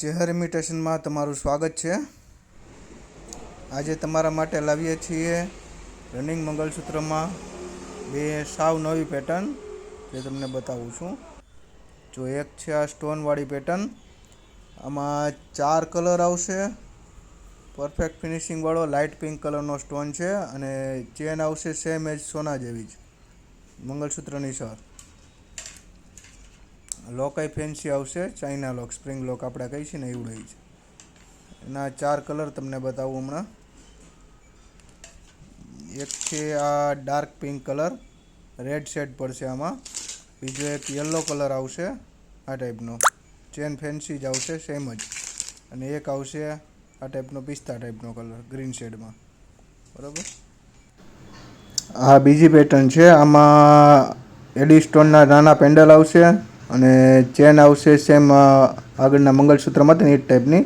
ચેહર ઇમિટેશનમાં તમારું સ્વાગત છે. આજે તમારા માટે લાવીએ છીએ રનિંગ મંગલસૂત્રમાં બે સાવ નવી પેટર્ન જે તમને બતાવું છું. જો એક છે આ સ્ટોનવાળી પેટર્ન આમાં ચાર કલર આવશે. પરફેક્ટ ફિનિશિંગવાળો લાઇટ પિંક કલરનો સ્ટોન છે અને ચેન આવશે સેમ એજ સોના જેવી જ મંગલસૂત્રની સર લોકઈ ફેન્સી આવશે ચાઇના લોક સ્પ્રિંગ લોક આપણે કહીએ છીએ ને એવું રહી છે. એના ચાર કલર તમને બતાવું હમણાં. એક છે આ dark pink colour red shade પડશે આમાં. બીજો એક યલો કલર આવશે, આ ટાઈપનો ચેન ફેન્સી જ આવશે સેમ જ. અને એક આવશે આ ટાઈપનો પિસ્તા ટાઈપનો કલર ગ્રીન શેડમાં બરાબર? આ બીજી પેટર્ન છે, આમાં એડી સ્ટોનના નાના પેન્ડલ આવશે. અને ચેન આવશે સેમ આગળના મંગલસૂત્રમાં હતી ને એ ટાઈપની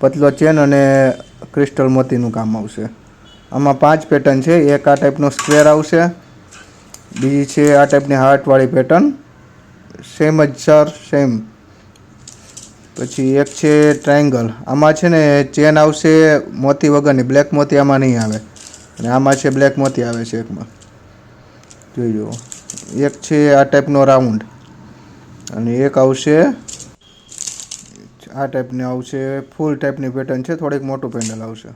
પતલો ચેન અને ક્રિસ્ટલ મોતીનું કામ આવશે. આમાં પાંચ પેટર્ન છે. એક આ ટાઈપનો સ્ક્વેર આવશે. બીજી છે આ ટાઈપની હાર્ટવાળી પેટર્ન સેમ જ સર સેમ પછી એક છે ટ્રાયંગલ આમાં છે ને ચેન આવશે મોતી વગરની. બ્લેક મોતી આમાં નહીં આવે. અને આમાં છે બ્લેક મોતી આવે છે એકમાં. જોઈ જુઓ એક છે આ ટાઈપનો રાઉન્ડ અને એક આવશે આ ટાઈપની આવશે ફૂલ ટાઈપની પેટર્ન છે થોડીક મોટું પેન્ડલ આવશે.